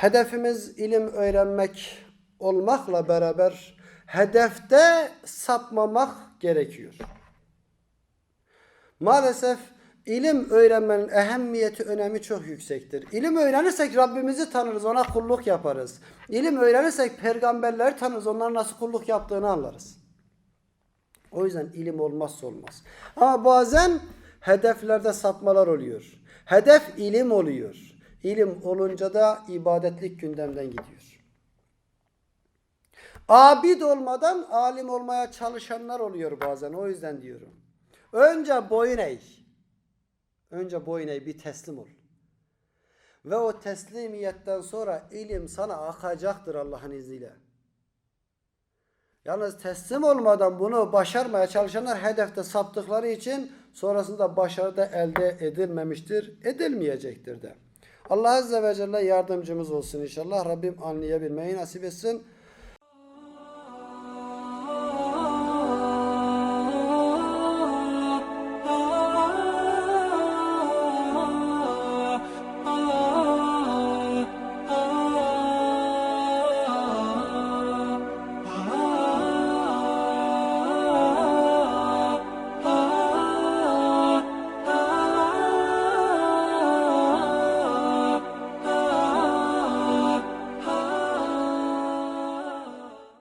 Hedefimiz ilim öğrenmek olmakla beraber hedefte sapmamak gerekiyor. Maalesef ilim öğrenmenin ehemmiyeti, önemi çok yüksektir. İlim öğrenirsek Rabbimizi tanırız, ona kulluk yaparız. İlim öğrenirsek peygamberleri tanırız, onların nasıl kulluk yaptığını anlarız. O yüzden ilim olmazsa olmaz. Ama bazen hedeflerde sapmalar oluyor. Hedef ilim oluyor. İlim olunca da ibadetlik gündemden gidiyor. Abid olmadan alim olmaya çalışanlar oluyor bazen. O yüzden diyorum. Önce boyun eğ. Önce boyun eğ bir teslim ol. Ve o teslimiyetten sonra ilim sana akacaktır Allah'ın izniyle. Yalnız teslim olmadan bunu başarmaya çalışanlar hedefte saptıkları için sonrasında başarıda elde edilmemiştir, edilmeyecektir de. Allah Azze ve Celle yardımcımız olsun inşallah. Rabbim anlayabilmeyi nasip etsin.